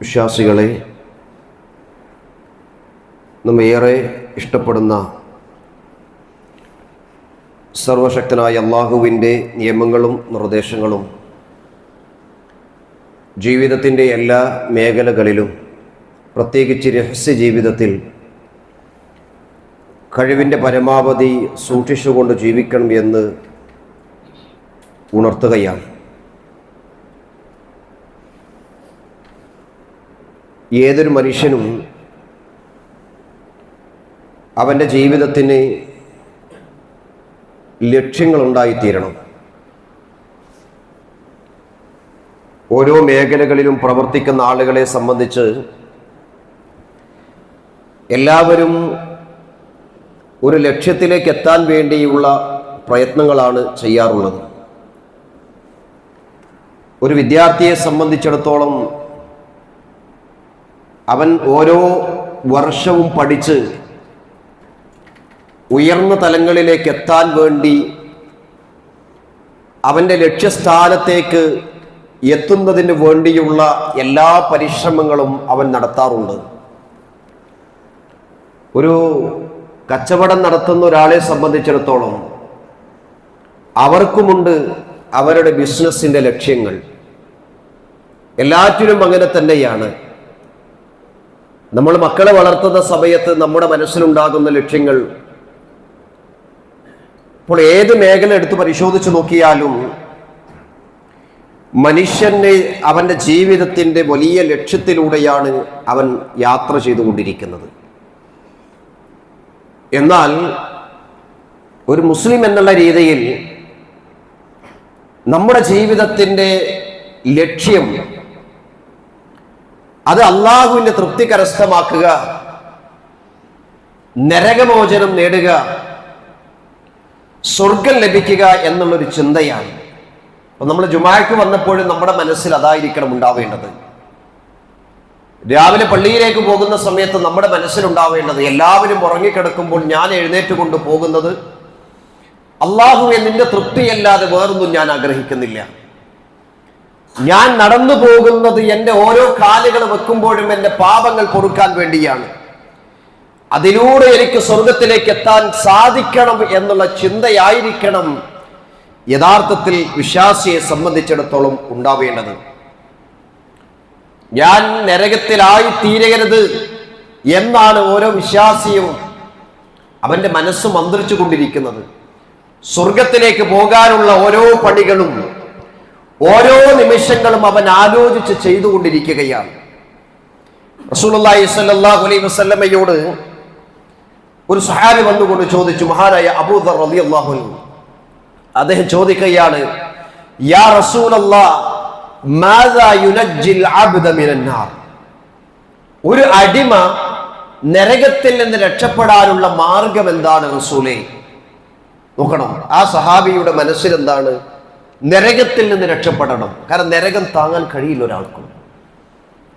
വിശ്വാസികളെ നമ്മേറെ ഇഷ്ടപ്പെടുന്ന സർവശക്തനായ അള്ളാഹുവിന്റെ നിയമങ്ങളും നിർദ്ദേശങ്ങളും ജീവിതത്തിന്റെ എല്ലാ മേഖലകളിലും പ്രത്യേകിച്ച് രഹസ്യ ജീവിതത്തിൽ കഴിവിന്റെ പരമാവധി സൂക്ഷിച്ചുകൊണ്ട് ജീവിക്കണം എന്ന് ഉണർത്തുകയാണ്. ഏതൊരു മനുഷ്യനും അവന്റെ ജീവിതത്തിന് ലക്ഷ്യങ്ങളുണ്ടായിത്തീരണം. ഓരോ മേഖലകളിലും പ്രവർത്തിക്കുന്ന ആളുകളെ സംബന്ധിച്ച് എല്ലാവരും ഒരു ലക്ഷ്യത്തിലേക്ക് എത്താൻ വേണ്ടിയുള്ള പ്രയത്നങ്ങളാണ് ചെയ്യാറുള്ളത്. ഒരു വിദ്യാർത്ഥിയെ സംബന്ധിച്ചിടത്തോളം അവൻ ഓരോ വർഷവും പഠിച്ച് ഉയർന്ന തലങ്ങളിലേക്ക് എത്താൻ വേണ്ടി അവന്റെ ലക്ഷ്യസ്ഥാനത്തേക്ക് എത്തുന്നതിന് വേണ്ടിയുള്ള എല്ലാ പരിശ്രമങ്ങളും അവൻ നടത്താറുണ്ട്. ഒരു കച്ചവടം നടത്തുന്ന ഒരാളെ സംബന്ധിച്ചിടത്തോളം അവർക്കുമുണ്ട് അവരുടെ ബിസിനസ്സിന്റെ ലക്ഷ്യങ്ങൾ. എല്ലാറ്റിനും അങ്ങനെ തന്നെയാണ്. നമ്മൾ മക്കളെ വളർത്തുന്ന സമയത്ത് നമ്മുടെ മനസ്സിലുണ്ടാകുന്ന ലക്ഷ്യങ്ങൾ. ഇപ്പോൾ ഏത് മേഖല എടുത്ത് പരിശോധിച്ച് നോക്കിയാലും മനുഷ്യനെ അവന്റെ ജീവിതത്തിന്റെ വലിയ ലക്ഷ്യത്തിലൂടെയാണ് അവൻ യാത്ര ചെയ്തുകൊണ്ടിരിക്കുന്നത്. എന്നാൽ ഒരു മുസ്ലിം എന്നുള്ള രീതിയിൽ നമ്മുടെ ജീവിതത്തിന്റെ ലക്ഷ്യം അത് അള്ളാഹുവിന്റെ തൃപ്തി കരസ്ഥമാക്കുക നരകമോചനം നേടുക സ്വർഗം ലഭിക്കുക എന്നുള്ളൊരു ചിന്തയാണ്. അപ്പൊ നമ്മൾ ജുമാക്ക് വന്നപ്പോഴും നമ്മുടെ മനസ്സിൽ അതായിരിക്കണം ഉണ്ടാവേണ്ടത്. രാവിലെ പള്ളിയിലേക്ക് പോകുന്ന സമയത്ത് നമ്മുടെ മനസ്സിലുണ്ടാവേണ്ടത് എല്ലാവരും ഉറങ്ങിക്കിടക്കുമ്പോൾ ഞാൻ എഴുന്നേറ്റ് കൊണ്ട് പോകുന്നത് അള്ളാഹുവെ നിന്റെ തൃപ്തിയല്ലാതെ വേറൊന്നും ഞാൻ ആഗ്രഹിക്കുന്നില്ല. ഞാൻ നടന്നു പോകുന്നത് എന്റെ ഓരോ കാലുകൾ വെക്കുമ്പോഴും എന്റെ പാപങ്ങൾ പൊറുക്കാൻ വേണ്ടിയാണ്. അതിലൂടെ എനിക്ക് സ്വർഗത്തിലേക്ക് എത്താൻ സാധിക്കണം എന്നുള്ള ചിന്തയായിരിക്കണം യഥാർത്ഥത്തിൽ വിശ്വാസിയെ സംബന്ധിച്ചിടത്തോളം ഉണ്ടാവേണ്ടത്. ഞാൻ നരകത്തിലായി തീരരുത് എന്നാണ് ഓരോ വിശ്വാസിയും അവന്റെ മനസ്സ് മന്ത്രിച്ചു കൊണ്ടിരിക്കുന്നത് സ്വർഗത്തിലേക്ക് പോകാനുള്ള ഓരോ പണികളും ഓരോ നിമിഷങ്ങളും അവൻ ആലോചിച്ച് ചെയ്തുകൊണ്ടിരിക്കുകയാണ്. അലൈഹി വസല്ലമയോട് ഒരു സഹാബി വന്നുകൊണ്ട് ചോദിച്ചു മഹാനായ അബൂദർ റളിയല്ലാഹു അൻഹു. അദ്ദേഹം ചോദിക്കുകയാണ് യാ ഒരു അടിമ നരകത്തിൽ നിന്ന് രക്ഷപ്പെടാനുള്ള മാർഗം എന്താണ് റസൂലെ? നോക്കണം ആ സഹാബിയുടെ മനസ്സിൽ എന്താണ് നരകത്തിൽ നിന്ന് രക്ഷപ്പെടണം. കാരണം നരകം താങ്ങാൻ കഴിയില്ല ഒരാൾക്കും.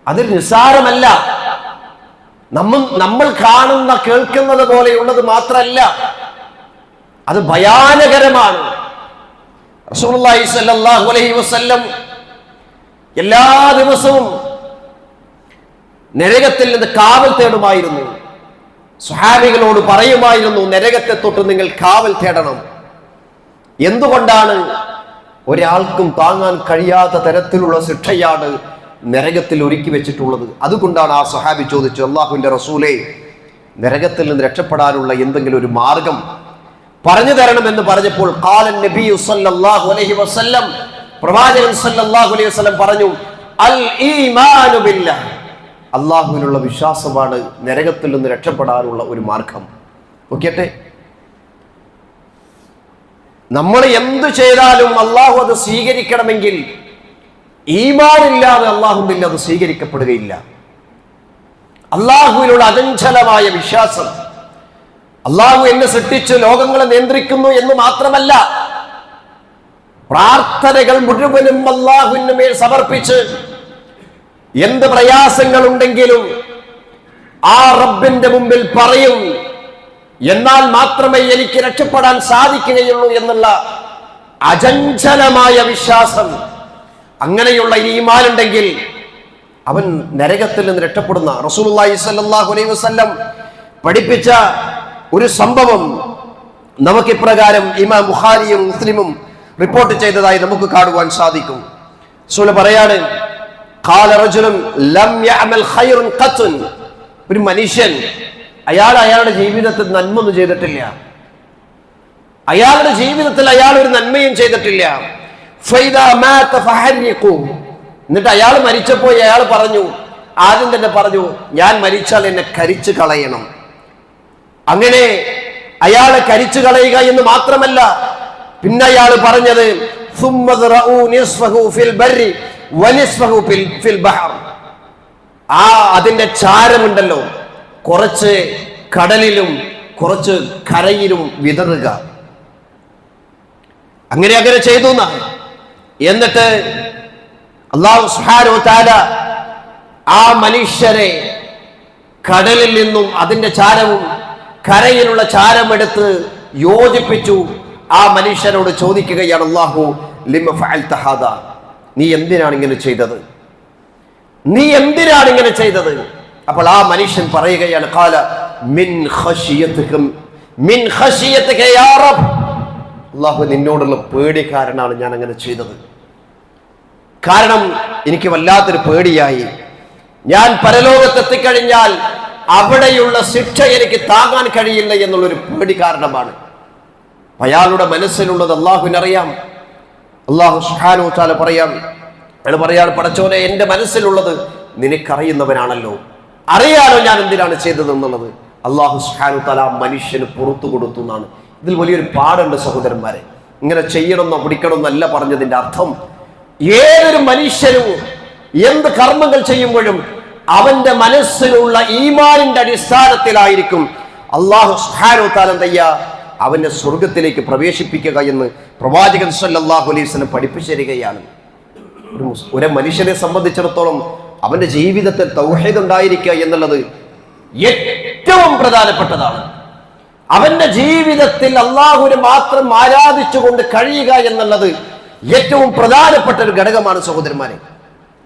അത് നിസ്സാരമല്ല. നമ്മൾ നമ്മൾ കാണുന്ന കേൾക്കുന്നത് പോലെയുള്ളത് മാത്രമല്ല അത് ഭയാനകരമാണ്. റസൂലുള്ളാഹി സ്വല്ലല്ലാഹു അലൈഹി വസല്ലം എല്ലാ ദിവസവും നരകത്തിൽ നിന്ന് കാവൽ തേടുമായിരുന്നു. സ്വഹാബികളോട് പറയുമായിരുന്നു നരകത്തെ തൊട്ട് നിങ്ങൾ കാവൽ തേടണം. എന്തുകൊണ്ടാണ് ഒരാൾക്കും താങ്ങാൻ കഴിയാത്ത തരത്തിലുള്ള ശിക്ഷയാണ് നരകത്തിൽ ഒരുക്കി വെച്ചിട്ടുള്ളത്. അതുകൊണ്ടാണ് ആ സഹാബി ചോദിച്ചു അള്ളാഹുവിന്റെ റസൂലെ നരകത്തിൽ നിന്ന് രക്ഷപ്പെടാനുള്ള എന്തെങ്കിലും ഒരു മാർഗം പറഞ്ഞു തരണമെന്ന് പറഞ്ഞപ്പോൾ കാലൻ നബി അലൈഹി വസല്ലം പ്രവാചകൻ അലൈഹി വസല്ലം പറഞ്ഞു അൽ ഈമാനു അള്ളാഹുവിനുള്ള വിശ്വാസമാണ് നരകത്തിൽ നിന്ന് രക്ഷപ്പെടാനുള്ള ഒരു മാർഗം. നോക്കിയട്ടെ നമ്മൾ എന്തു ചെയ്താലും അള്ളാഹു അത് സ്വീകരിക്കണമെങ്കിൽ ഈമാനില്ലാതെ അള്ളാഹുവിൽ അത് സ്വീകരിക്കപ്പെടുകയില്ല. അള്ളാഹുവിനുള്ള അചഞ്ചലമായ വിശ്വാസം. അള്ളാഹു എന്നെ സൃഷ്ടിച്ച് ലോകങ്ങളെ നിയന്ത്രിക്കുന്നു എന്ന് മാത്രമല്ല പ്രാർത്ഥനകൾ മുഴുവനും അള്ളാഹുവിന് മേൽ സമർപ്പിച്ച് എന്ത് പ്രയാസങ്ങളുണ്ടെങ്കിലും ആ റബ്ബിന്റെ മുമ്പിൽ പറയും എന്നാൽ മാത്രമേ എനിക്ക് രക്ഷപ്പെടാൻ സാധിക്കുകയുള്ളൂ എന്നുള്ള അചഞ്ചലമായ വിശ്വാസം അങ്ങനെയുള്ള ഈമാനുണ്ടെങ്കിൽ അവൻ നരകത്തിൽ നിന്ന് രക്ഷപ്പെടുന്ന സ്വല്ലല്ലാഹു അലൈഹി വസല്ലം പഠിപ്പിച്ച ഒരു സംഭവം നമുക്ക് ഇപ്രകാരം ഇമാം ബുഖാരിയും മുസ്ലിമും റിപ്പോർട്ട് ചെയ്തതായി നമുക്ക് കാണുവാൻ സാധിക്കും. റസൂൽ പറയാണ് ഒരു മനുഷ്യൻ അയാൾ അയാളുടെ ജീവിതത്തിൽ നന്മൊന്നും ചെയ്തിട്ടില്ല. അയാളുടെ ജീവിതത്തിൽ അയാൾ ഒരു നന്മയും ചെയ്തിട്ടില്ല. എന്നിട്ട് അയാൾ മരിച്ചപ്പോൾ അയാൾ പറഞ്ഞു ആദ്യം തന്നെ പറഞ്ഞു ഞാൻ മരിച്ചാൽ എന്നെ കരിച്ചു കളയണം. അങ്ങനെ അയാളെ കരിച്ചു കളയുക എന്ന് മാത്രമല്ല പിന്നെ അയാൾ പറഞ്ഞത് ആ അതിന്റെ ചാരമുണ്ടല്ലോ. കുറച്ച് കടലിലും കുറച്ച് കരയിലും വിതറുക. അങ്ങനെ അങ്ങനെ ചെയ്തു എന്നാണ് എന്നിട്ട് അള്ളാഹു സുബ്ഹാനഹു താല ആ മനുഷ്യരെ കടലിൽ നിന്നും അതിന്റെ ചാരവും കരയിലുള്ള ചാരമെടുത്ത് യോജിപ്പിച്ചു. ആ മനുഷ്യനോട് ചോദിക്കുകയാണ് അള്ളാഹു ലിമ? നീ എന്തിനാണ് ഇങ്ങനെ ചെയ്തത്? നീ എന്തിനാണ് ഇങ്ങനെ ചെയ്തത്? അപ്പോൾ ആ മനുഷ്യൻ പറയുകയാണ് കാല മിൻ മിൻ അള്ളാഹു നിന്നോടുള്ള പേടി കാരണമാണ് ഞാൻ അങ്ങനെ ചെയ്തത്. കാരണം എനിക്ക് വല്ലാത്തൊരു പേടിയായി. ഞാൻ പരലോകത്തെത്തിക്കഴിഞ്ഞാൽ അവിടെയുള്ള ശിക്ഷ എനിക്ക് താങ്ങാൻ കഴിയില്ല എന്നുള്ളൊരു പേടി കാരണമാണ്. അയാളുടെ മനസ്സിലുള്ളത് അള്ളാഹുവിനറിയാം അള്ളാഹു സുഹാനു താല പറയാം. അയാൾ പറയാൻ പടച്ചോനെ എന്റെ മനസ്സിലുള്ളത് നിനക്കറിയുന്നവനാണല്ലോ. അറിയാലോ ഞാൻ എന്തിനാണ് ചെയ്തത് എന്നുള്ളത്. അള്ളാഹു സുഹാനു തല മനുഷ്യന് പുറത്തു കൊടുത്തു എന്നാണ്. ഇതിൽ വലിയൊരു പാടുണ്ട് സഹോദരന്മാരെ. ഇങ്ങനെ ചെയ്യണമെന്നോ പിടിക്കണമെന്നല്ല പറഞ്ഞതിന്റെ അർത്ഥം. ഏതൊരു മനുഷ്യനും എന്ത് കർമ്മങ്ങൾ ചെയ്യുമ്പോഴും അവന്റെ മനസ്സിലുള്ള ഈമാനിന്റെ അടിസ്ഥാനത്തിലായിരിക്കും. അള്ളാഹു സുഹാനു തല തയ്യ അവന്റെ സ്വർഗത്തിലേക്ക് പ്രവേശിപ്പിക്കുക എന്ന് പ്രവാചകൻ സല്ലാഹു അലൈഹി വസല്ലം പഠിപ്പിച്ചു തരികയാണ് ഒരു മനുഷ്യനെ സംബന്ധിച്ചിടത്തോളം അവന്റെ ജീവിതത്തിൽ തൗഹീദ് ഉണ്ടായിരിക്കുക എന്നുള്ളത് ഏറ്റവും പ്രധാനപ്പെട്ടതാണ്. അവന്റെ ജീവിതത്തിൽ അള്ളാഹുവിനെ മാത്രം ആരാധിച്ചുകൊണ്ട് കഴിയുക എന്നുള്ളത് ഏറ്റവും പ്രധാനപ്പെട്ട ഒരു ഘടകമാണ് സഹോദരന്മാരെ.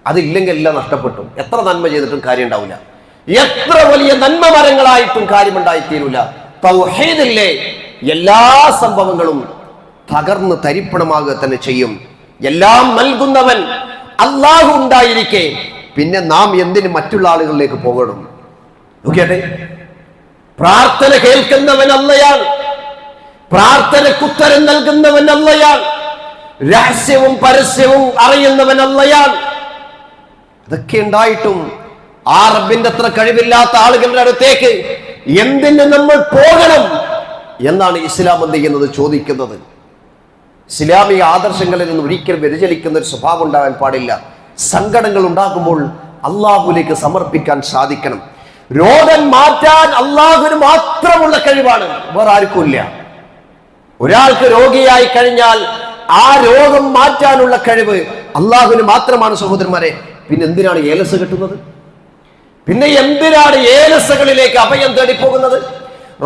അതില്ലെങ്കിൽ എല്ലാം നഷ്ടപ്പെട്ടു. എത്ര നന്മ ചെയ്തിട്ടും കാര്യം ഉണ്ടാവില്ല എത്ര വലിയ നന്മ മരങ്ങളായിട്ടും കാര്യമുണ്ടായിത്തീരൂല. തൗഹീദില്ലേ എല്ലാ സംഭവങ്ങളും തകർന്ന് തരിപ്പണമാകുക തന്നെ ചെയ്യും. എല്ലാം നൽകുന്നവൻ അള്ളാഹു ഉണ്ടായിരിക്കെ. പിന്നെ നാം എന്തിന് മറ്റുള്ള ആളുകളിലേക്ക് പോകണം? നോക്കിയാട്ടെ. പ്രാർത്ഥന കേൾക്കുന്നവൻ അല്ലയാൾ പ്രാർത്ഥനക്കുത്തരം നൽകുന്നവൻ അല്ലയാൾ രഹസ്യവും പരസ്യവും അറിയുന്നവൻ അല്ലയാൾ അതൊക്കെ ഉണ്ടായിട്ടും ആ റബ്ബിന്റെ അത്ര കഴിവില്ലാത്ത ആളുകളുടെ അടുത്തേക്ക് എന്തിന് നമ്മൾ പോകണം എന്നാണ് ഇസ്ലാം എന്ത് ചെയ്യുന്നത്? ചോദിക്കുന്നത്. ഇസ്ലാമിക ആദർശങ്ങളിൽ നിന്ന് ഒരിക്കലും വ്യതിചലിക്കുന്ന ഒരു സ്വഭാവം ഉണ്ടാകാൻ പാടില്ല. സങ്കടങ്ങൾ ഉണ്ടാകുമ്പോൾ അള്ളാഹുലേക്ക് സമർപ്പിക്കാൻ സാധിക്കണം. രോഗം മാറ്റാൻ അള്ളാഹുവിന് മാത്രമുള്ള കഴിവാണ്. വേറെ ആർക്കും ഇല്ല. ഒരാൾക്ക് രോഗിയായി കഴിഞ്ഞാൽ ആ രോഗം മാറ്റാനുള്ള കഴിവ് അള്ളാഹുവിന് മാത്രമാണ് സഹോദരന്മാരെ. പിന്നെ എന്തിനാണ് ഏലസ് കിട്ടുന്നത്? പിന്നെ എന്തിനാണ് ഏലസകളിലേക്ക് അഭയം തേടി പോകുന്നത്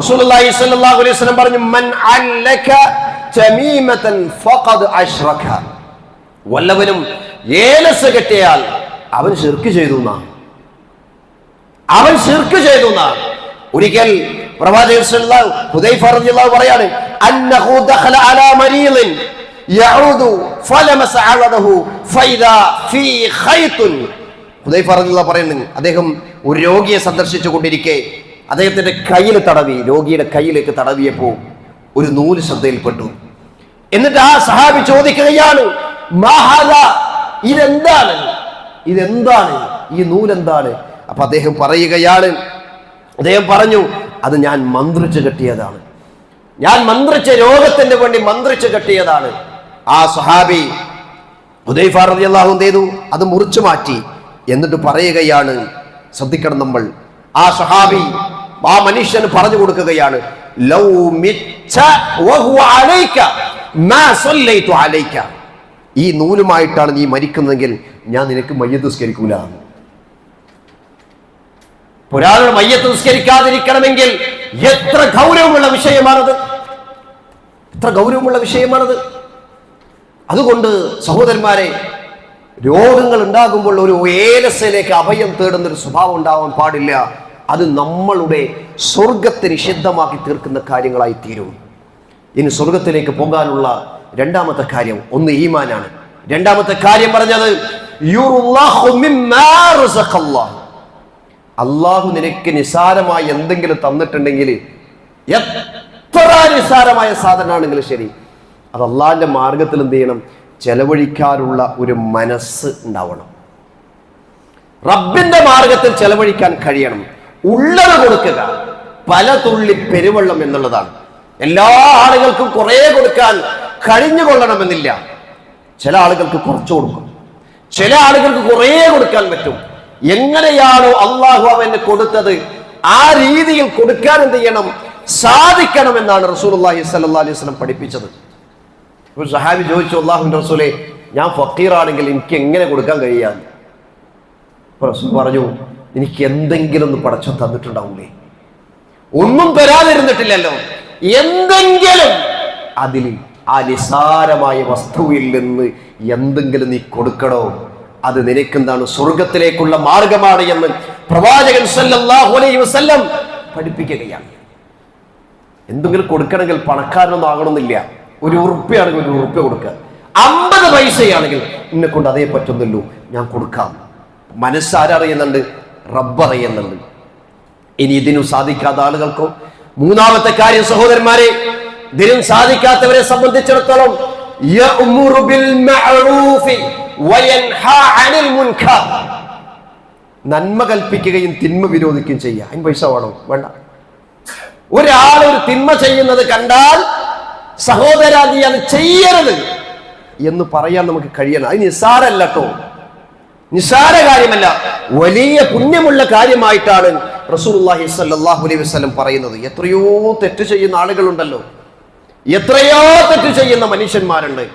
റസൂലുള്ളാഹി സ്വല്ലല്ലാഹു അലൈഹി വസല്ലം പറഞ്ഞു മൻ തമീമതൻ ഫഖദ് വല്ലവനും ഏലസ് കെട്ടിയാൽ അവൻ ശിർക്ക് ചെയ്തു എന്നാണ് അവൻ ശിർക്ക് ചെയ്തു എന്നാണ് ഒരിക്കൽ പറയുന്നു അദ്ദേഹം ഒരു രോഗിയെ സന്ദർശിച്ചു കൊണ്ടിരിക്കെ അദ്ദേഹത്തിന്റെ കയ്യിൽ തടവി രോഗിയുടെ കയ്യിലേക്ക് തടവിയപ്പോ ഒരു നൂൽ ശ്രദ്ധയിൽപ്പെട്ടു. എന്നിട്ട് ആ സഹാബി ചോദിക്കുകയാണ് "മാഹാദ, ഇതെന്താണ്? ഇതെന്താണ്? ഈ നൂലെന്താണ്? അപ്പൊ അദ്ദേഹം പറയുകയാണ്. അദ്ദേഹം പറഞ്ഞു അത് ഞാൻ മന്ത്രിച്ചു കെട്ടിയതാണ്. ഞാൻ മന്ത്രിച്ച രോഗത്തിന്റെ വേണ്ടി മന്ത്രിച്ചു കെട്ടിയതാണ്. ആ സഹാബി ഹുദൈഫ റളിയല്ലാഹു ചെയ്തു. അത് മുറിച്ചു മാറ്റി. എന്നിട്ട് പറയുകയാണ് ശ്രദ്ധിക്കണം നമ്മൾ. ആ സഹാബി ആ മനുഷ്യന് പറഞ്ഞു കൊടുക്കുകയാണ് ലൗ മിച്ച വഹുവ അലൈക മാ സല്ലൈതു അലൈക ഈ നൂലുമായിട്ടാണ് നീ മരിക്കുന്നതെങ്കിൽ ഞാൻ നിനക്ക് മയ്യത്ത് നിസ്കരിക്കൂല. പുരാതന മയ്യത്ത് നിസ്കരിക്കാതിരിക്കണമെങ്കിൽ എത്ര ഗൗരവമുള്ള വിഷയമാണത്? എത്ര ഗൗരവമുള്ള വിഷയമാണത്? അതുകൊണ്ട് സഹോദരന്മാരെ രോഗങ്ങൾ ഉണ്ടാകുമ്പോൾ ഒരു ഏലസയിലേക്ക് അഭയം തേടുന്ന ഒരു സ്വഭാവം ഉണ്ടാവാൻ പാടില്ല. അത് നമ്മളുടെ സ്വർഗത്തെ നിഷിദ്ധമാക്കി തീർക്കുന്ന കാര്യങ്ങളായി തീരും. ഇനി സ്വർഗത്തിലേക്ക് പോകാനുള്ള രണ്ടാമത്തെ കാര്യം ഒന്ന് ഈമാനാണ്. രണ്ടാമത്തെ കാര്യം പറഞ്ഞത്. അള്ളാഹു നിനക്ക് നിസാരമായി എന്തെങ്കിലും തന്നിട്ടുണ്ടെങ്കിൽ എത്ര നിസാരമായ സാധനമാണെങ്കിലും ശരി. അത് അള്ളാഹിന്റെ മാർഗത്തിൽ എന്ത് ചെയ്യണം? ചെലവഴിക്കാനുള്ള ഒരു മനസ്സ് ഉണ്ടാവണം. റബ്ബിന്റെ മാർഗത്തിൽ ചെലവഴിക്കാൻ കഴിയണം. ഉള്ളത് കൊടുക്കുക പല തുള്ളി പെരുവെള്ളം എന്നുള്ളതാണ്. എല്ലാ ആളുകൾക്കും കുറെ കൊടുക്കാൻ കഴിഞ്ഞുകൊള്ളണമെന്നില്ല. ചില ആളുകൾക്ക് കുറച്ച് കൊടുക്കും. ചില ആളുകൾക്ക് കുറേ കൊടുക്കാൻ പറ്റും. എങ്ങനെയാണോ അള്ളാഹു അവന് കൊടുത്തത് ആ രീതിയിൽ കൊടുക്കാൻ എന്ത് ചെയ്യണം സാധിക്കണം എന്നാണ് റസൂൽ അള്ളാഹി സല്ലാ അലൈഹി സ്വലം പഠിപ്പിച്ചത്. ഒരു സഹാബി ചോദിച്ചു അള്ളാഹു റസൂലെ ഞാൻ ഫക്കീറാണെങ്കിൽ എനിക്ക് എങ്ങനെ കൊടുക്കാൻ കഴിയാൻ റസൂൽ പറഞ്ഞു എനിക്ക് എന്തെങ്കിലും ഒന്ന് പടച്ചു തന്നിട്ടുണ്ടാവില്ലേ ഒന്നും തരാതിരുന്നിട്ടില്ലല്ലോ. എന്തെങ്കിലും അതിൽ ആ നിസാരമായ വസ്തുവിൽ നിന്ന് എന്തെങ്കിലും നീ കൊടുക്കണോ? അത് നിനക്കെന്താണ് സ്വർഗത്തിലേക്കുള്ള മാർഗമാണ് എന്ന് പ്രവാചകൻ സല്ലല്ലാഹു അലൈഹി വസല്ലം പഠിപ്പിക്കുകയാണ്. എന്തെങ്കിലും കൊടുക്കണമെങ്കിൽ പണക്കാരനൊന്നും ആകണമെന്നില്ല. ഒരു ഉറുപ്പ്യാണെങ്കിൽ ഒരു ഉറുപ്പ്യ കൊടുക്കുക അമ്പത് പൈസയാണെങ്കിൽ എന്നെ കൊണ്ട് അതേ പറ്റുന്നുള്ളൂ. ഞാൻ കൊടുക്കാം. മനസ്സാരറിയുന്നുണ്ട് റബ്ബ് അറിയുന്നുണ്ട് ഇനി ഇതിനു സാധിക്കാത്ത ആളുകൾക്കോ? മൂന്നാമത്തെ കാര്യം സഹോദരന്മാരെ ഇതിനും സാധിക്കാത്തവരെ സംബന്ധിച്ചിടത്തോളം നന്മ കൽപ്പിക്കുകയും തിന്മ വിരോധിക്കുകയും ചെയ്യുക. അതിന് പൈസ വേണോ? വേണ്ട. ഒരാൾ ഒരു തിന്മ ചെയ്യുന്നത് കണ്ടാൽ സഹോദര നീ അത് ചെയ്യരുത് എന്ന് പറയാൻ നമുക്ക് കഴിയണം. അത് നിസ്സാരല്ല കേട്ടോ. നിസ്സാര കാര്യമല്ല. വലിയ പുണ്യമുള്ള കാര്യമായിട്ടാണ് സ്വല്ലല്ലാഹു അലൈഹി വസ്ലം പറയുന്നത്. എത്രയോ തെറ്റ് ചെയ്യുന്ന ആളുകളുണ്ടല്ലോ. എത്രയോ തെറ്റ് ചെയ്യുന്ന മനുഷ്യന്മാരുണ്ട്.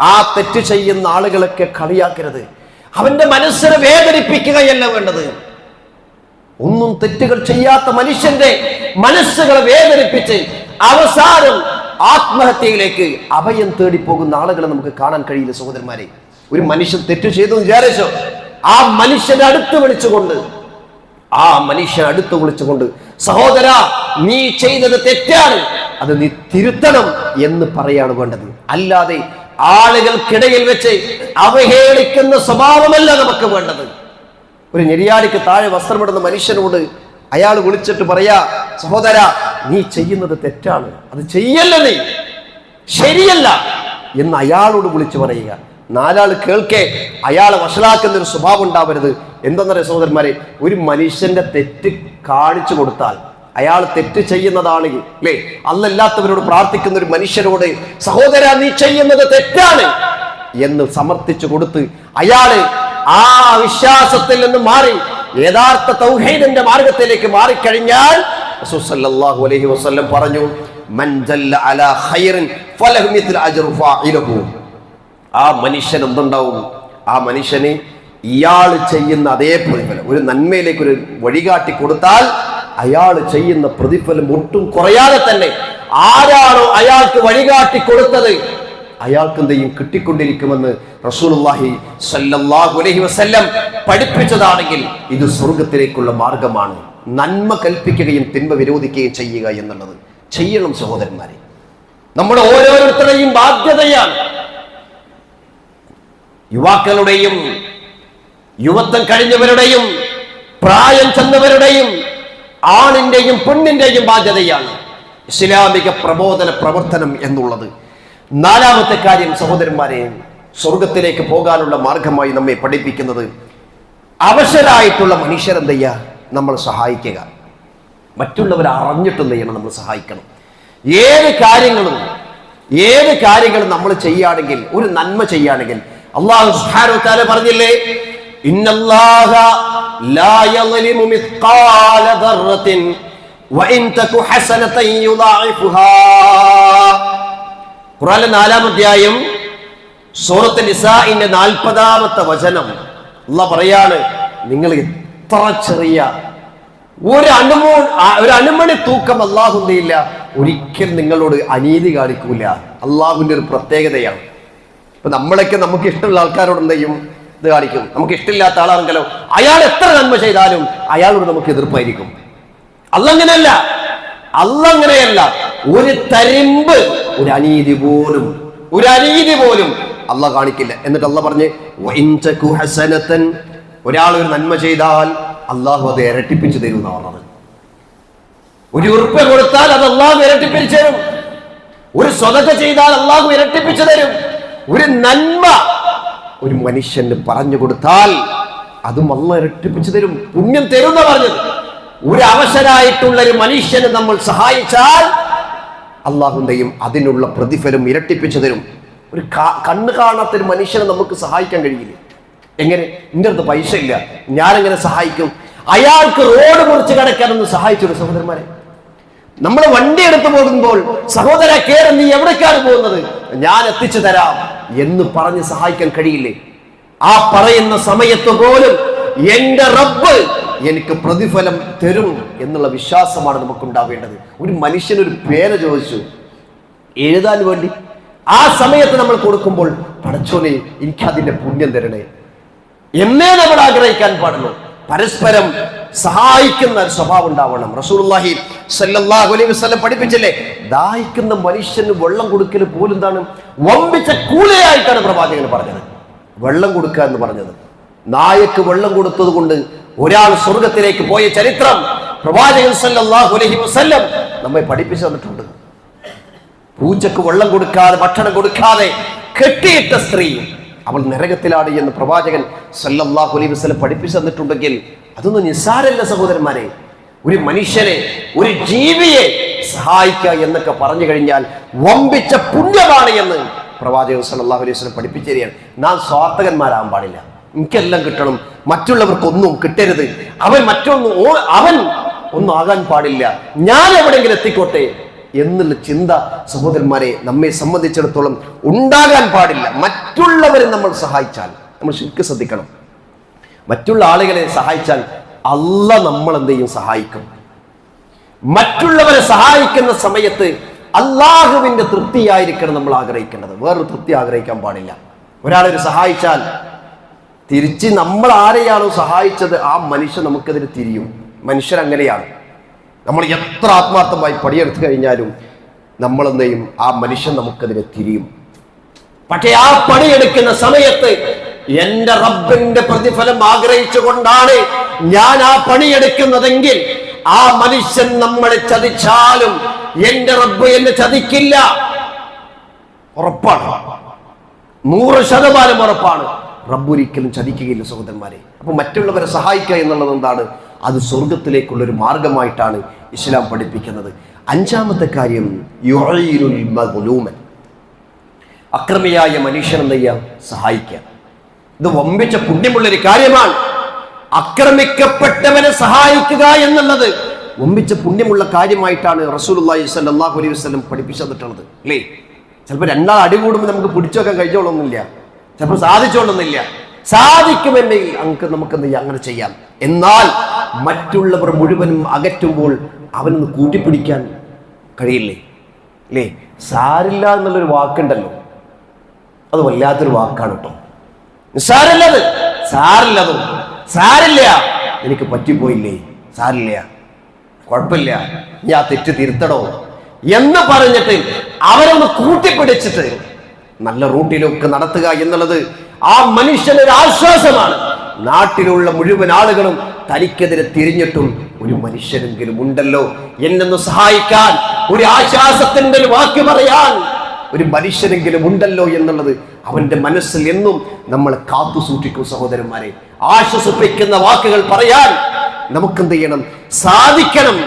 ആ തെറ്റ് ചെയ്യുന്ന ആളുകളൊക്കെ കളിയാക്കരുത്. അവന്റെ മനസ്സിനെ വേദനിപ്പിക്കുകയല്ല വേണ്ടത്. ഒന്നും തെറ്റുകൾ ചെയ്യാത്ത മനുഷ്യന്റെ മനസ്സുകളെ വേദനിപ്പിച്ച് അവസാനം ആത്മഹത്യയിലേക്ക് അഭയം തേടി പോകുന്ന ആളുകളെ നമുക്ക് കാണാൻ കഴിയില്ല സഹോദരന്മാരെ. ഒരു മനുഷ്യൻ തെറ്റ് ചെയ്തു വിചാരിച്ചോ? ആ മനുഷ്യനെ അടുത്ത് വിളിച്ചുകൊണ്ട് ആ മനുഷ്യൻ അടുത്ത് വിളിച്ചുകൊണ്ട് സഹോദര നീ ചെയ്തത് തെറ്റാണ്. അത് നീ തിരുത്തണം എന്ന് പറയാണ് വേണ്ടത്. അല്ലാതെ ആളുകൾക്കിടയിൽ വെച്ച് അവഹേളിക്കുന്ന സ്വഭാവമല്ല നമുക്ക് വേണ്ടത്. ഒരു ഞെരിയാടിക്ക് താഴെ വസ്ത്രമിടുന്ന മനുഷ്യനോട് അയാൾ വിളിച്ചിട്ട് പറയാ സഹോദര നീ ചെയ്യുന്നത് തെറ്റാണ്. അത് ചെയ്യല്ല നീ? ശരിയല്ല. എന്ന് അയാളോട് വിളിച്ചു പറയുക. നാലാൾ കേൾക്കെ അയാളെ വഷളാക്കുന്ന ഒരു സ്വഭാവം ഉണ്ടാവരുത്. എന്തെന്നറിയ സഹോദരന്മാരെ? ഒരു മനുഷ്യന്റെ തെറ്റ് കാണിച്ചു കൊടുത്താൽ അയാൾ തെറ്റ് ചെയ്യുന്നതാണെങ്കിൽ അല്ലേ? അല്ലല്ലാത്തവരോട് പ്രാർത്ഥിക്കുന്ന ഒരു മനുഷ്യരോട് സഹോദര നീ ചെയ്യുന്നത് തെറ്റാണ് എന്ന് സമർത്ഥിച്ചു കൊടുത്ത് അയാൾ ആ വിശ്വാസത്തിൽ നിന്ന് മാറി യഥാർത്ഥ തൗഹീദിന്റെ മാർഗത്തിലേക്ക് മാറിക്കഴിഞ്ഞാൽ അലൈഹി വസല്ലം പറഞ്ഞു മൻ അലാ ഖൈറിൻ ഫലഹു അജ്റു ആ മനുഷ്യൻ എന്തുണ്ടാവും? ആ മനുഷ്യന് ഇയാൾ ചെയ്യുന്ന അതേ പ്രതിഫലം. ഒരു നന്മയിലേക്ക് ഒരു വഴികാട്ടി കൊടുത്താൽ അയാൾ ചെയ്യുന്ന പ്രതിഫലം ഒട്ടും കുറയാതെ തന്നെ ആരാണോ അയാൾക്ക് വഴികാട്ടി കൊടുത്തത്? അയാൾക്ക് എന്തെയും കിട്ടിക്കൊണ്ടിരിക്കുമെന്ന് റസൂലുള്ളാഹി സല്ലല്ലാഹു അലൈഹി വസല്ലം പഠിപ്പിച്ചതാണെങ്കിൽ ഇത് സ്വർഗത്തിലേക്കുള്ള മാർഗമാണ്. നന്മ കൽപ്പിക്കുകയും തിന്മ വിരോധിക്കുകയും ചെയ്യുക എന്നുള്ളത്. ചെയ്യണം സഹോദരന്മാരെ. നമ്മുടെ ഓരോരുത്തരുടെയും ബാധ്യതയാണ്. യുവാക്കളുടെയും യുവത്വം കഴിഞ്ഞവരുടെയും പ്രായം ചെന്നവരുടെയും ആണിന്റെയും പെണ്ണിന്റെയും ബാധ്യതയാണ് ഇസ്ലാമിക പ്രബോധന പ്രവർത്തനം എന്നുള്ളത്. നാലാമത്തെ കാര്യം സഹോദരന്മാരെ സ്വർഗത്തിലേക്ക് പോകാനുള്ള മാർഗമായി നമ്മെ പഠിപ്പിക്കുന്നത് അവശരായിട്ടുള്ള മനുഷ്യരെന്ത് ചെയ്യുക നമ്മൾ സഹായിക്കുക. മറ്റുള്ളവർ അറിഞ്ഞിട്ടെന്ത് ചെയ്യണം? നമ്മൾ സഹായിക്കണം. ഏത് കാര്യങ്ങളും ഏത് കാര്യങ്ങളും നമ്മൾ ചെയ്യുകയാണെങ്കിൽ ഒരു നന്മ ചെയ്യുകയാണെങ്കിൽ അള്ളാഹു പറഞ്ഞില്ലേ? ഇന്നല്ലാഹ ലാ മിസ്ഖാല അധ്യായം സൂറത്ത് നിസാഇന്റെ നാൽപ്പതാമത്തെ വചനം. അള്ളാഹ് പറയാണ് നിങ്ങൾ എത്ര ചെറിയ ഒരു അണുമോ ഒരു അണുമണി തൂക്കം അള്ളാഹു എന്തില്ല ഒരിക്കൽ നിങ്ങളോട് അനീതി കാണിക്കൂല. അള്ളാഹുവിന്റെ ഒരു പ്രത്യേകതയാണ്. ഇപ്പൊ നമ്മളൊക്കെ നമുക്ക് ഇഷ്ടമുള്ള ആൾക്കാരോട് എന്ത് ചെയ്യും? ഇത് കാണിക്കും. നമുക്ക് ഇഷ്ടമില്ലാത്ത ആളാണെങ്കിലോ അയാൾ എത്ര നന്മ ചെയ്താലും അയാളോട് നമുക്ക് എതിർപ്പായിരിക്കും. അല്ലങ്ങനെയല്ല. അല്ലങ്ങനെയല്ല. ഒരു തരിമ്പ് ഒരു അനീതി പോലും ഒരു അനീതി പോലും അല്ല കാണിക്കില്ല. എന്നിട്ട് അല്ല പറഞ്ഞ് "വഇൻ തകു ഹസനത്തൻ" ഒരാൾ ഒരു നന്മ ചെയ്താൽ അള്ളാഹു അത് ഇരട്ടിപ്പിച്ചു തരും എന്നാണ് പറഞ്ഞത്. ഒരു ഉറുപ്പ കൊടുത്താൽ അത് അള്ളാഹു ഇരട്ടിപ്പിച്ചു തരും. ഒരു സ്വതക്ക ചെയ്താൽ അള്ളാഹു ഇരട്ടിപ്പിച്ചു തരും. ഒരു നന്മ ഒരു മനുഷ്യന് പറഞ്ഞു കൊടുത്താൽ അതും അള്ള ഇരട്ടിപ്പിച്ചു തരും പുണ്യം തരുന്ന പറഞ്ഞത്. ഒരു അവശരായിട്ടുള്ള ഒരു മനുഷ്യനെ നമ്മൾ സഹായിച്ചാൽ അള്ളാഹുന്റെയും അതിനുള്ള പ്രതിഫലം ഇരട്ടിപ്പിച്ചു തരും. ഒരു കണ്ണ് കാണാത്ത ഒരു മനുഷ്യനെ നമുക്ക് സഹായിക്കാൻ കഴിയില്ല? എങ്ങനെ? എന്റെ അടുത്ത് പൈസ ഇല്ല. ഞാനെങ്ങനെ സഹായിക്കും? അയാൾക്ക് റോഡ് മുറിച്ച് കിടക്കാനൊന്ന് സഹായിച്ചു സഹോദരന്മാരെ? നമ്മൾ വണ്ടി എടുത്തു പോകുമ്പോൾ സഹോദര കേറ് നീ എവിടേക്കാണ് പോകുന്നത്? ഞാൻ എത്തിച്ചു തരാം. എന്ന് പറഞ്ഞ് സഹായിക്കാൻ കഴിയില്ലേ? ആ പറയുന്ന സമയത്ത് പോലും എന്റെ റബ്ബ് എനിക്ക് പ്രതിഫലം തരും എന്നുള്ള വിശ്വാസമാണ് നമുക്ക് ഉണ്ടാവേണ്ടത് ഒരു മനുഷ്യൻ ഒരു പേര് ചോദിച്ചു. എഴുതാൻ വേണ്ടി. ആ സമയത്ത് നമ്മൾ കൊടുക്കുമ്പോൾ പടച്ചോനെ എനിക്ക് അതിന്റെ പുണ്യം തരണേ. എന്നേ നമ്മൾ ആഗ്രഹിക്കാൻ പാടുള്ളൂ. പരസ്പരം സഹായിക്കുന്ന ഒരു സ്വഭാവം ഉണ്ടാവണം. സല്ലല്ലാഹു അലൈഹി വസല്ലം പഠിപ്പിച്ചില്ലേ? ദാഹിക്കുന്ന മനുഷ്യന് വെള്ളം കൊടുക്കൽ പോലും എന്താണ് വമ്പിച്ച കൂലയായിട്ടാണ് പ്രവാചകൻ പറഞ്ഞത്. വെള്ളം കൊടുക്കുക എന്ന് പറഞ്ഞത്. നായക്ക് വെള്ളം കൊടുത്തത് കൊണ്ട് ഒരാൾ സ്വർഗത്തിലേക്ക് പോയ ചരിത്രം പ്രവാചകൻ സല്ലല്ലാഹു അലൈഹി വസല്ലം നമ്മെ പഠിപ്പിച്ചു തന്നിട്ടുണ്ട്. പൂച്ചക്ക് വെള്ളം കൊടുക്കാതെ ഭക്ഷണം കൊടുക്കാതെ കെട്ടിയിട്ട സ്ത്രീ അവൾ നരകത്തിലാണ് എന്ന് പ്രവാചകൻ സല്ലല്ലാഹു അലൈഹി വസല്ലം പഠിപ്പിച്ചു തന്നിട്ടുണ്ടെങ്കിൽ അതൊന്നും നിസ്സാരല്ല സഹോദരന്മാരെ. ഒരു മനുഷ്യനെ ഒരു ജീവിയെ സഹായിക്കുക എന്നൊക്കെ പറഞ്ഞു കഴിഞ്ഞാൽ വമ്പിച്ച പുണ്യമാണ് എന്ന് പ്രവാചകൻ സല്ലല്ലാഹു അലൈഹി വസല്ലം പഠിപ്പിച്ചു തരികയാണ് നാം സ്വാർത്ഥകന്മാരാകാൻ പാടില്ല. എനിക്കെല്ലാം കിട്ടണം. മറ്റുള്ളവർക്കൊന്നും കിട്ടരുത്. അവൻ മറ്റൊന്നും അവൻ ഒന്നും ആകാൻ പാടില്ല. ഞാൻ എവിടെയെങ്കിലും എത്തിക്കോട്ടെ എന്നുള്ള ചിന്ത സഹോദരന്മാരെ നമ്മെ സംബന്ധിച്ചിടത്തോളം ഉണ്ടാകാൻ പാടില്ല. മറ്റുള്ളവരെ നമ്മൾ സഹായിച്ചാൽ നമ്മൾ ശരിക്കും ശ്രദ്ധിക്കണം. മറ്റുള്ള ആളുകളെ സഹായിച്ചാൽ അല്ല നമ്മൾ എന്തെയും സഹായിക്കും. മറ്റുള്ളവരെ സഹായിക്കുന്ന സമയത്ത് അള്ളാഹുവിന്റെ തൃപ്തിയായിരിക്കണം നമ്മൾ ആഗ്രഹിക്കേണ്ടത്. വേറൊരു തൃപ്തി ആഗ്രഹിക്കാൻ പാടില്ല. ഒരാളൊരു സഹായിച്ചാൽ തിരിച്ച് നമ്മൾ ആരെയാണോ സഹായിച്ചത് ആ മനുഷ്യൻ നമുക്കെതിരെ തിരിയും. മനുഷ്യർ അങ്ങനെയാണ്. നമ്മൾ എത്ര ആത്മാർത്ഥമായി പടിയെടുത്തു കഴിഞ്ഞാലും നമ്മളെന്തെയും ആ മനുഷ്യൻ നമുക്കെതിരെ തിരിയും. പക്ഷേ ആ പണിയെടുക്കുന്ന സമയത്ത് എന്റെ റബ്ബിന്റെ പ്രതിഫലം ആഗ്രഹിച്ചുകൊണ്ടാണ് ഞാൻ ആ പണിയെടുക്കുന്നതെങ്കിൽ ആ മനുഷ്യൻ നമ്മളെ ചതിച്ചാലും എന്റെ റബ്ബ് എന്നെ ചതിക്കില്ല. ഉറപ്പാണ്. നൂറ് ശതമാനം ഉറപ്പാണ്. റബ്ബ് ഒരിക്കലും ചതിക്കുകയില്ല സഹോദരന്മാരെ. അപ്പൊ മറ്റുള്ളവരെ സഹായിക്കുക എന്നുള്ളത് എന്താണ്? അത് സ്വർഗത്തിലേക്കുള്ള ഒരു മാർഗമായിട്ടാണ് ഇസ്ലാം പഠിപ്പിക്കുന്നത്. അഞ്ചാമത്തെ കാര്യം അക്രമിയായ മനുഷ്യനെന്തെയ്യാം? സഹായിക്കാം സഹായിക്കുക. ഇത് വമ്പിച്ച പുണ്യമുള്ളൊരു കാര്യമാണ്. ആക്രമിക്കപ്പെട്ടവനെ സഹായിക്കുക എന്നുള്ളത് വമ്പിച്ച പുണ്യമുള്ള കാര്യമായിട്ടാണ് റസൂലി സല്ലാഹു അലൈഹി വസ്ലം പഠിപ്പിച്ചു തന്നിട്ടുള്ളത് അല്ലേ? ചിലപ്പോൾ രണ്ടാൾ അടി കൂടുമ്പോൾ നമുക്ക് പിടിച്ചൊക്കെ കഴിഞ്ഞോളൊന്നുമില്ല ചിലപ്പോൾ സാധിച്ചോളൊന്നുമില്ല. സാധിക്കുമെന്നെങ്കിൽ നമുക്ക് നമുക്ക് അങ്ങനെ ചെയ്യാം. എന്നാൽ മറ്റുള്ളവർ മുഴുവനും അകറ്റുമ്പോൾ അവനൊന്ന് കൂട്ടിപ്പിടിക്കാൻ കഴിയില്ലേ? അല്ലേ? സാരില്ല എന്നുള്ളൊരു വാക്കുണ്ടല്ലോ. അത് വല്ലാത്തൊരു വാക്കാണ് കേട്ടോ. നിസ്സാരല്ലത് സാരില്ലതും സാരില്ല. എനിക്ക് പറ്റിപ്പോയില്ലേ? സാരില്ല. കുഴപ്പമില്ല. ഞാൻ തെറ്റ് തിരുത്തടോ. എന്ന് പറഞ്ഞിട്ട് അവരൊന്ന് കൂട്ടിപ്പിടിച്ചിട്ട് നല്ല റൂട്ടിലൊക്കെ നടത്തുക എന്നുള്ളത് ആ മനുഷ്യനൊരു ആശ്വാസമാണ്. നാട്ടിലുള്ള മുഴുവൻ ആളുകളും തനിക്കെതിരെ തിരിഞ്ഞിട്ടും ഒരു മനുഷ്യനെങ്കിലും ഉണ്ടല്ലോ. എന്നൊന്ന് സഹായിക്കാൻ ഒരു ആശ്വാസത്തിന്റെ വാക്ക് പറയാൻ ഒരു മനുഷ്യനെങ്കിലും ഉണ്ടല്ലോ എന്നുള്ളത് അവന്റെ മനസ്സിൽ എന്നും നമ്മൾ കാത്തു സൂക്ഷിക്കും സഹോദരന്മാരെ. ആശ്വസിപ്പിക്കുന്ന വാക്കുകൾ പറയാൻ നമുക്കെന്ത് ചെയ്യണം? സാധിക്കണം.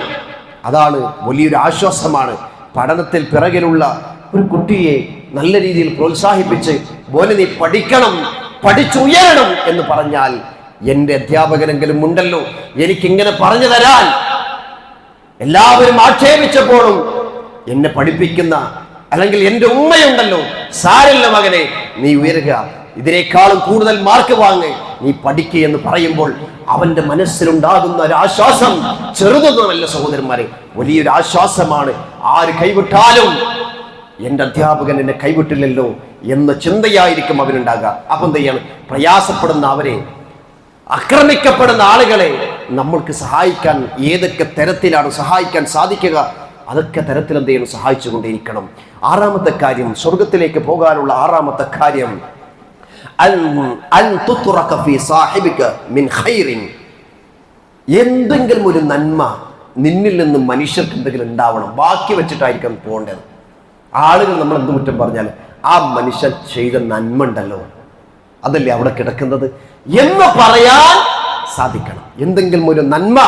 അതാണ് വലിയൊരു ആശ്വാസമാണ്. പഠനത്തിൽ പിറകിലുള്ള ഒരു കുട്ടിയെ നല്ല രീതിയിൽ പ്രോത്സാഹിപ്പിച്ച് മോനെ നീ പഠിക്കണം പഠിച്ചുയരണം എന്ന് പറഞ്ഞാൽ എന്റെ അധ്യാപകനെങ്കിലും ഉണ്ടല്ലോ. എനിക്കിങ്ങനെ പറഞ്ഞു തരാൻ എല്ലാവരും ആക്ഷേപിച്ചപ്പോഴും എന്നെ പഠിപ്പിക്കുന്ന അല്ലെങ്കിൽ എന്റെ ഉമ്മയുണ്ടല്ലോ സാരല്ല മകനെ. നീ ഉയരുക. ഇതിനേക്കാളും കൂടുതൽ മാർക്ക് വാങ്ങ്. നീ പഠിക്കുക എന്ന് പറയുമ്പോൾ അവന്റെ മനസ്സിലുണ്ടാകുന്ന ഒരു ആശ്വാസം ചെറുതൊന്നുമല്ല സഹോദരന്മാരെ. വലിയൊരു ആശ്വാസമാണ്. ആര് കൈവിട്ടാലും എന്റെ അധ്യാപകൻ എന്നെ കൈവിട്ടില്ലല്ലോ എന്ന ചിന്തയായിരിക്കും അവനുണ്ടാകുക. അപ്പം എന്ത് ചെയ്യാണ്? പ്രയാസപ്പെടുന്ന അവരെ ആക്രമിക്കപ്പെടുന്ന ആളുകളെ നമ്മൾക്ക് സഹായിക്കാൻ ഏതൊക്കെ തരത്തിലാണ് സഹായിക്കാൻ സാധിക്കുക അതൊക്കെ തരത്തിൽ എന്ത് ചെയ്യണം സഹായിച്ചു കൊണ്ടേയിരിക്കണം ആറാമത്തെ കാര്യം സ്വർഗത്തിലേക്ക് പോകാനുള്ള ആറാമത്തെ കാര്യം. എന്തെങ്കിലും ഒരു നന്മ നിന്നിൽ നിന്ന് മനുഷ്യർക്ക് എന്തെങ്കിലും ഉണ്ടാവണം. ബാക്കി വെച്ചിട്ടായിരിക്കണം പോകേണ്ടത്. ആളുകൾ നമ്മൾ എന്ത് കുറ്റം പറഞ്ഞാൽ ആ മനുഷ്യൻ ചെയ്ത നന്മ ഉണ്ടല്ലോ. അതല്ലേ അവിടെ കിടക്കുന്നത്? എന്ന് പറയാൻ സാധിക്കണം. എന്തെങ്കിലും ഒരു നന്മ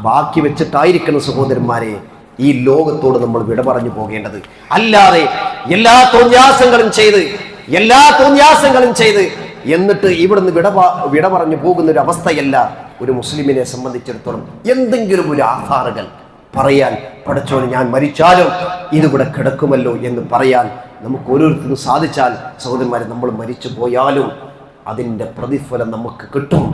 ബാക്കി വെച്ചിട്ടായിരിക്കണം സഹോദരന്മാരെ. ഈ ലോകത്തോട് നമ്മൾ വിട പറഞ്ഞു പോകേണ്ടത്. അല്ലാതെ എല്ലാ തോന്യാസങ്ങളും ചെയ്ത് എല്ലാ തോന്യാസങ്ങളും ചെയ്ത് എന്നിട്ട് ഇവിടുന്ന് വിട വിട പറഞ്ഞു പോകുന്ന ഒരു അവസ്ഥയല്ല ഒരു മുസ്ലിമിനെ സംബന്ധിച്ചിടത്തോളം എന്തെങ്കിലും ഒരു ആധാറുകൾ പറയാൻ പഠിച്ചോന് ഞാൻ മരിച്ചാലും ഇതിവിടെ കിടക്കുമല്ലോ എന്ന് പറയാൻ നമുക്ക് ഓരോരുത്തരും സാധിച്ചാൽ സഹോദരന്മാരെ നമ്മൾ മരിച്ചു പോയാലും അതിന്റെ പ്രതിഫലം നമുക്ക് കിട്ടും.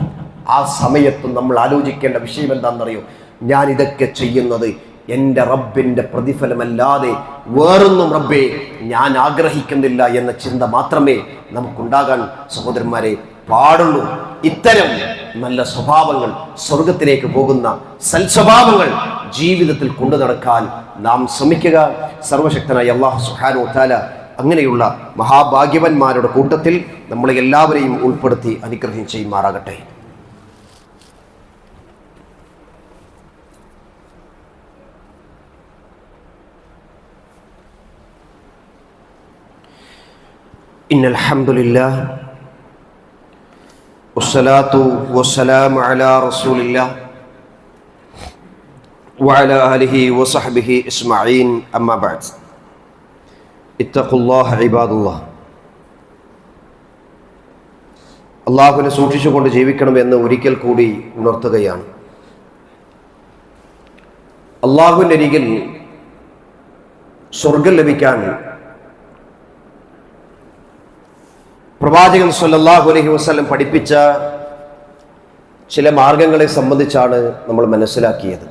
ആ സമയത്തും നമ്മൾ ആലോചിക്കേണ്ട വിഷയം എന്താണെന്നറിയോ? ഞാൻ ഇതൊക്കെ ചെയ്യുന്നത് എന്റെ റബ്ബിന്റെ പ്രതിഫലമല്ലാതെ വേറൊന്നും റബ്ബേ ഞാൻ ആഗ്രഹിക്കുന്നില്ല എന്ന ചിന്ത മാത്രമേ നമുക്കുണ്ടാകാൻ സഹോദരന്മാരെ പാടുള്ളൂ. ഇത്തരം നല്ല സ്വഭാവങ്ങൾ സ്വർഗത്തിലേക്ക് പോകുന്ന സൽസ്വഭാവങ്ങൾ ജീവിതത്തിൽ കൊണ്ടു നടക്കാൻ നാം ശ്രമിക്കുക. സർവശക്തനായ അള്ളാഹു സുഹാനോ താല അങ്ങനെയുള്ള മഹാഭാഗ്യവന്മാരുടെ കൂട്ടത്തിൽ നമ്മളെ എല്ലാവരെയും ഉൾപ്പെടുത്തി അനുഗ്രഹം ചെയ്യുമാറാകട്ടെ. إن الحمد لله والصلاة والسلام على رسول الله وعلى آله وصحبه أجمعين أما بعد اتقوا الله عباد الله അള്ളാഹുവിനെ സൂക്ഷിച്ചുകൊണ്ട് ജീവിക്കണമെന്ന് ഒരിക്കൽ കൂടി ഉണർത്തുകയാണ് അള്ളാഹുവിൻ്റെ അരികിൽ സ്വർഗം ലഭിക്കാൻ പ്രവാചകൻ സല്ലാഹു അലഹി വസ്ലം പഠിപ്പിച്ച ചില മാർഗങ്ങളെ സംബന്ധിച്ചാണ് നമ്മൾ മനസ്സിലാക്കിയത്.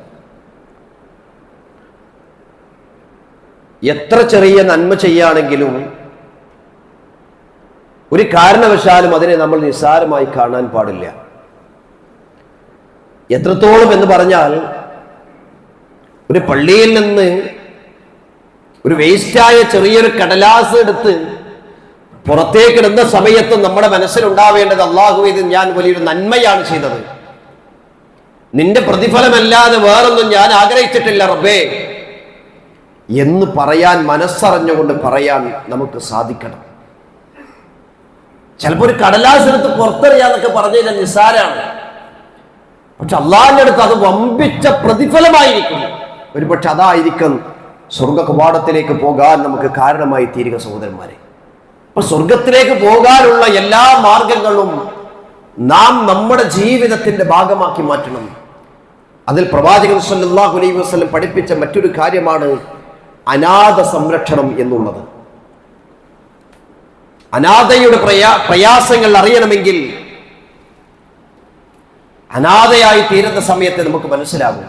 എത്ര ചെറിയ നന്മ ചെയ്യുകയാണെങ്കിലും ഒരു കാരണവശാലും അതിനെ നമ്മൾ നിസ്സാരമായി കാണാൻ പാടില്ല. എത്രത്തോളം എന്ന് പറഞ്ഞാൽ ഒരു പള്ളിയിൽ നിന്ന് ഒരു വേസ്റ്റായ ചെറിയൊരു കടലാസ് എടുത്ത് പുറത്തേക്കിടുന്ന സമയത്ത് നമ്മുടെ മനസ്സിലുണ്ടാവേണ്ടത് അള്ളാഹു ഇത് ഞാൻ വലിയൊരു നന്മയാണ് ചെയ്തത്. നിന്റെ പ്രതിഫലമല്ലാതെ വേറൊന്നും ഞാൻ ആഗ്രഹിച്ചിട്ടില്ല റബ്ബേ. എന്ന് പറയാൻ മനസ്സറിഞ്ഞുകൊണ്ട് പറയാൻ നമുക്ക് സാധിക്കണം. ചിലപ്പോൾ ഒരു കടലാസ് എടുത്ത് പുറത്തെറിയാന്നൊക്കെ പറഞ്ഞു കഴിഞ്ഞാൽ നിസ്സാരാണ്. പക്ഷെ അള്ളാഹിന്റെ അടുത്ത് അത് വമ്പിച്ച പ്രതിഫലമായിരിക്കും. ഒരുപക്ഷെ അതായിരിക്കും സ്വർഗ കവാടത്തിലേക്ക് പോകാൻ നമുക്ക് കാരണമായി തീരുക സഹോദരന്മാരെ. അപ്പൊ സ്വർഗത്തിലേക്ക് പോകാനുള്ള എല്ലാ മാർഗങ്ങളും നാം നമ്മുടെ ജീവിതത്തിന്റെ ഭാഗമാക്കി മാറ്റണം. അതിൽ പ്രവാചകൻ സല്ലല്ലാഹു അലൈഹി വസല്ലം പഠിപ്പിച്ച മറ്റൊരു കാര്യമാണ് അനാഥ സംരക്ഷണം എന്നുള്ളത്. അനാഥയുടെ പ്രയാ പ്രയാസങ്ങൾ അറിയണമെങ്കിൽ അനാഥയായി തീരുന്ന സമയത്ത് നമുക്ക് മനസ്സിലാകും.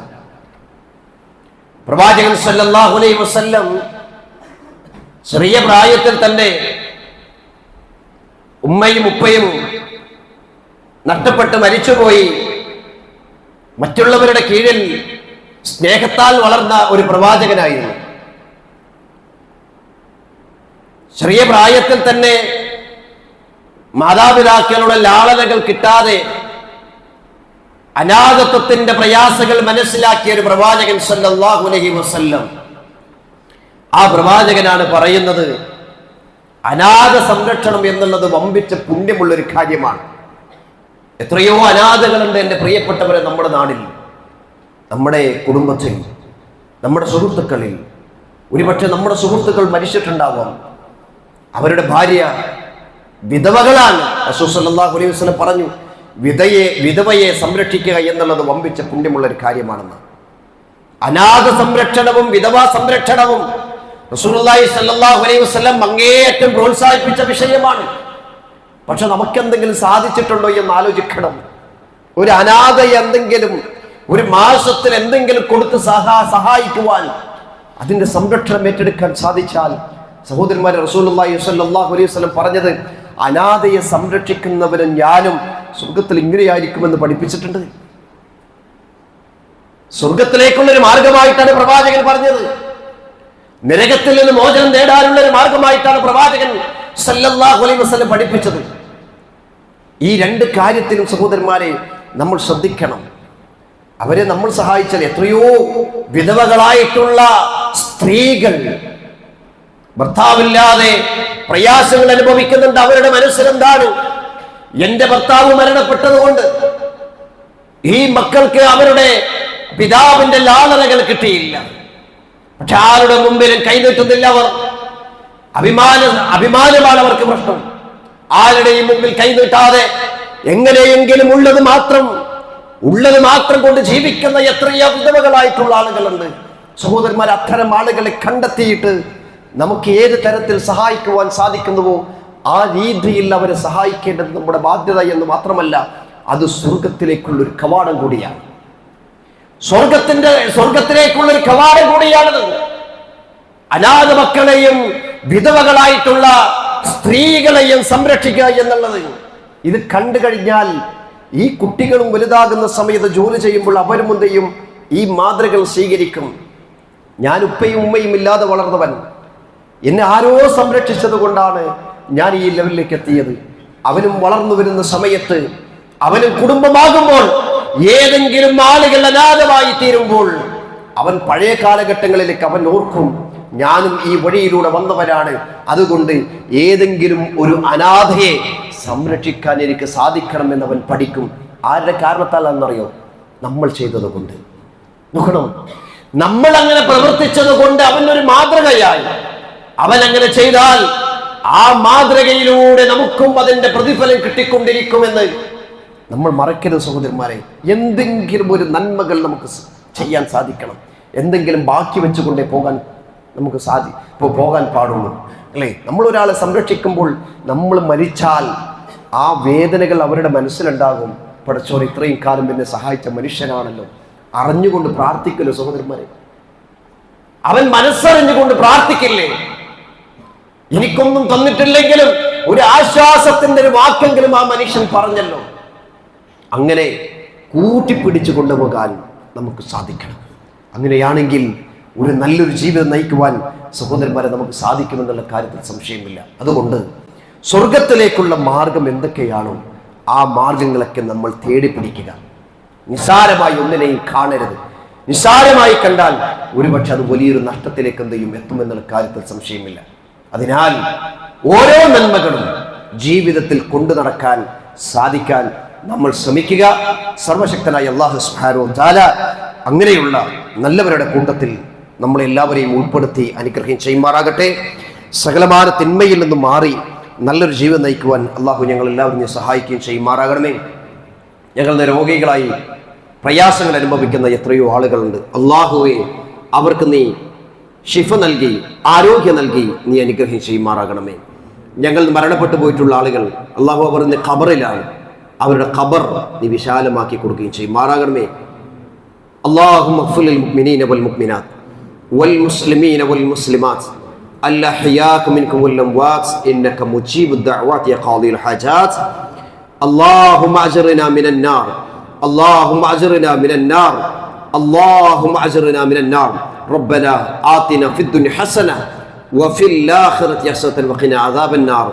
പ്രവാചകൻ സല്ലല്ലാഹു അലൈഹി വസല്ലം ചെറിയ പ്രായത്തിൽ തന്നെ ഉമ്മയും ഉപ്പയും നഷ്ടപ്പെട്ട് മരിച്ചുപോയി. മറ്റുള്ളവരുടെ കീഴിൽ സ്നേഹത്താൽ വളർന്ന ഒരു പ്രവാചകനായിരുന്നു. ചെറിയ പ്രായത്തിൽ തന്നെ മാതാപിതാക്കളുടെ ലാളനകൾ കിട്ടാതെ അനാഥത്വത്തിന്റെ പ്രയാസങ്ങൾ മനസ്സിലാക്കിയ ഒരു പ്രവാചകൻ സല്ലാഹുലഹി വസല്ലം. ആ പ്രവാചകനാണ് പറയുന്നത് അനാഥ സംരക്ഷണം എന്നുള്ളത് വമ്പിച്ച പുണ്യമുള്ള ഒരു കാര്യമാണ്. എത്രയോ അനാഥകളുണ്ട് എന്റെ പ്രിയപ്പെട്ടവരെ നമ്മുടെ നാടിൽ. നമ്മുടെ കുടുംബത്തിൽ നമ്മുടെ സുഹൃത്തുക്കളിൽ. ഒരുപക്ഷെ നമ്മുടെ സുഹൃത്തുക്കൾ മരിച്ചിട്ടുണ്ടാവാം. അവരുടെ ഭാര്യ വിധവകളാണ്. അസൂസല്ലാഹു അലൈഹി വസ്ലം പറഞ്ഞു വിധയെ വിധവയെ സംരക്ഷിക്കുക എന്നുള്ളത് വമ്പിച്ച പുണ്യമുള്ള ഒരു കാര്യമാണെന്ന്. അനാഥ സംരക്ഷണവും വിധവാ സംരക്ഷണവും റസൂലുള്ളാഹി സ്വല്ലല്ലാഹു അലൈഹി വസല്ലം അങ്ങേയറ്റം പ്രോത്സാഹിപ്പിച്ച വിഷയമാണ്. പക്ഷെ നമുക്കെന്തെങ്കിലും സാധിച്ചിട്ടുണ്ടോ എന്ന് ആലോചിക്കണം. ഒരു അനാഥ എന്തെങ്കിലും ഒരു മാസത്തിൽ എന്തെങ്കിലും കൊടുത്ത് സഹാ സഹായിക്കുവാൻ അതിന്റെ സംരക്ഷണം ഏറ്റെടുക്കാൻ സാധിച്ചാൽ സഹോദരന്മാരെ റസൂലുള്ളാഹി സ്വല്ലല്ലാഹു അലൈഹി വസല്ലം പറഞ്ഞത് അനാഥയെ സംരക്ഷിക്കുന്നവരും ഞാനും സ്വർഗത്തിൽ ഇങ്ങനെയായിരിക്കുമെന്ന് പഠിപ്പിച്ചിട്ടുണ്ട്. സ്വർഗത്തിലേക്കുള്ള ഒരു മാർഗമായിട്ടാണ് പ്രവാചകൻ പറഞ്ഞത്. നരകത്തിൽ നിന്ന് മോചനം നേടാനുള്ള ഒരു മാർഗമായിട്ടാണ് പ്രവാചകൻ സല്ലല്ലാഹു അലൈഹി വസല്ലം പഠിപ്പിച്ചത്. ഈ രണ്ട് കാര്യത്തിലും സഹോദരന്മാരെ നമ്മൾ ശ്രദ്ധിക്കണം. അവരെ നമ്മൾ സഹായിച്ചാൽ എത്രയോ വിധവകളായിട്ടുള്ള സ്ത്രീകൾ ഭർത്താവില്ലാതെ പ്രയാസങ്ങൾ അനുഭവിക്കുന്നുണ്ട്. അവരുടെ മനസ്സിലെന്താണ്? എന്റെ ഭർത്താവ് മരണപ്പെട്ടതുകൊണ്ട് ഈ മക്കൾക്ക് അവരുടെ പിതാവിന്റെ ലാളനകൾ കിട്ടിയില്ല. പക്ഷെ ആരുടെ മുമ്പിലും കൈനീട്ടുന്നില്ല അവർ. അഭിമാന അഭിമാനമാണ് അവർക്ക് പ്രശ്നം. ആരുടെയും മുമ്പിൽ കൈനീട്ടാതെ എങ്ങനെയെങ്കിലും ഉള്ളത് മാത്രം ഉള്ളത് മാത്രം കൊണ്ട് ജീവിക്കുന്ന എത്രയോ വിധവകളായിട്ടുള്ള ആളുകളുണ്ട്. സഹോദരന്മാർ അത്തരം ആളുകളെ കണ്ടെത്തിയിട്ട് നമുക്ക് ഏത് തരത്തിൽ സഹായിക്കുവാൻ സാധിക്കുന്നുവോ ആ രീതിയിൽ അവരെ സഹായിക്കേണ്ടത് നമ്മുടെ ബാധ്യത എന്ന് മാത്രമല്ല അത് സ്വർഗത്തിലേക്കുള്ള ഒരു കവാടം കൂടിയാണ്. സ്വർഗത്തിന്റെ സ്വർഗത്തിലേക്കുള്ള ഒരു കവാടം കൂടിയാണത്. അനാഥ മക്കളെയും വിധവകളായിട്ടുള്ള സ്ത്രീകളെയും സംരക്ഷിക്കുക എന്നുള്ളത്. ഇത് കണ്ടു കഴിഞ്ഞാൽ ഈ കുട്ടികളും വലുതാകുന്ന സമയത്ത് ജോലി ചെയ്യുമ്പോൾ അവരും എന്ത് ഈ മാതൃകൾ സ്വീകരിക്കും. ഞാൻ ഉപ്പയും ഉമ്മയും ഇല്ലാതെ വളർന്നവൻ. എന്നെ ആരോ സംരക്ഷിച്ചത് കൊണ്ടാണ് ഞാൻ ഈ ലെവലിലേക്ക് എത്തിയത്. അവനും വളർന്നു വരുന്ന സമയത്ത് അവനും കുടുംബമാകുമ്പോൾ ഏതെങ്കിലും ആളുകൾ അനാഥമായി തീരുമ്പോൾ അവൻ പഴയ കാലഘട്ടങ്ങളിലേക്ക് അവൻ ഓർക്കും ഞാനും ഈ വഴിയിലൂടെ വന്നവരാണ്. അതുകൊണ്ട് ഏതെങ്കിലും ഒരു അനാഥയെ സംരക്ഷിക്കാൻ എനിക്ക് സാധിക്കണമെന്ന് അവൻ പഠിക്കും. ആരുടെ കാരണത്താലാണെന്നറിയോ? നമ്മൾ ചെയ്തത് കൊണ്ട്. നോക്കണം. നമ്മൾ അങ്ങനെ പ്രവർത്തിച്ചത് കൊണ്ട് അവൻ ഒരു മാതൃകയായി. അവൻ അങ്ങനെ ചെയ്താൽ ആ മാതൃകയിലൂടെ നമുക്കും അതിന്റെ പ്രതിഫലം കിട്ടിക്കൊണ്ടിരിക്കുമെന്ന് നമ്മൾ മറക്കരുത് സഹോദരന്മാരെ. എന്തെങ്കിലും ഒരു നന്മകൾ നമുക്ക് ചെയ്യാൻ സാധിക്കണം. എന്തെങ്കിലും ബാക്കി വെച്ചുകൊണ്ടേ പോകാൻ നമുക്ക് സാധി ഇപ്പോൾ പോകാൻ പാടുള്ളൂ. അല്ലേ? നമ്മൾ ഒരാളെ സംരക്ഷിക്കുമ്പോൾ നമ്മൾ മരിച്ചാൽ ആ വേദനകൾ അവരുടെ മനസ്സിലുണ്ടാകും. പടച്ചോർ ഇത്രയും കാലം എന്നെ സഹായിച്ച മനുഷ്യനാണല്ലോ. അറിഞ്ഞുകൊണ്ട് പ്രാർത്ഥിക്കല്ലോ സഹോദരന്മാരെ. അവൻ മനസ്സറിഞ്ഞുകൊണ്ട് പ്രാർത്ഥിക്കില്ലേ? എനിക്കൊന്നും തന്നിട്ടില്ലെങ്കിലും ഒരു ആശ്വാസത്തിന്റെ ഒരു വാക്കെങ്കിലും ആ മനുഷ്യൻ പറഞ്ഞല്ലോ. അങ്ങനെ കൂട്ടിപ്പിടിച്ചു കൊണ്ടുപോകാൻ നമുക്ക് സാധിക്കണം. അങ്ങനെയാണെങ്കിൽ ഒരു നല്ലൊരു ജീവിതം നയിക്കുവാൻ സഹോദരന്മാരെ നമുക്ക് സാധിക്കുമെന്നുള്ള കാര്യത്തിൽ സംശയമില്ല. അതുകൊണ്ട് സ്വർഗത്തിലേക്കുള്ള മാർഗം എന്തൊക്കെയാണോ ആ മാർഗങ്ങളൊക്കെ നമ്മൾ തേടി പിടിക്കുക. നിസ്സാരമായി ഒന്നിനെയും കാണരുത്. നിസ്സാരമായി കണ്ടാൽ ഒരുപക്ഷെ അത് വലിയൊരു നഷ്ടത്തിലേക്ക് എന്തെയും എത്തുമെന്നുള്ള കാര്യത്തിൽ സംശയമില്ല. അതിനാൽ ഓരോ നന്മകളും ജീവിതത്തിൽ കൊണ്ടു നടക്കാൻ സാധിക്കാൻ നമ്മൾ ശ്രമിക്കുക. സർവശക്തനായ അള്ളാഹു സുബ്ഹാനഹു താല അങ്ങനെയുള്ള നല്ലവരുടെ കൂട്ടത്തിൽ നമ്മളെല്ലാവരെയും ഉൾപ്പെടുത്തി അനുഗ്രഹം ചെയ്യുമാറാകട്ടെ. സകലമായ തിന്മയിൽ നിന്ന് മാറി നല്ലൊരു ജീവിതം നയിക്കുവാൻ അള്ളാഹു ഞങ്ങൾ എല്ലാവരും സഹായിക്കുകയും ചെയ്യുമാറാകണമേ. ഞങ്ങളുടെ രോഗികളായി പ്രയാസങ്ങൾ അനുഭവിക്കുന്ന എത്രയോ ആളുകളുണ്ട്. അള്ളാഹുവെ അവർക്ക് നീ ഷിഫ നൽകി ആരോഗ്യം നൽകി നീ അനുഗ്രഹം ചെയ്യുമാറാകണമേ. ഞങ്ങൾ മരണപ്പെട്ടു പോയിട്ടുള്ള ആളുകൾ അള്ളാഹു അവർ ഖബറിലാണ്. അവരുടെ ഖബർ നീ വിശാലമാക്കി കൊടുക്കുകയും ചെയ്യുമാറാകണമേ اللهم اغفر للمؤمنين والمؤمنات والمسلمين والمسلمات الأحياء منكم والأموات إنك مجيب الدعوات يا قاضي الحاجات اللهم أجرنا من النار اللهم أجرنا من النار اللهم أجرنا من النار ربنا آتنا في الدنيا حسنة وفي الآخرة حسنة وقنا عذاب النار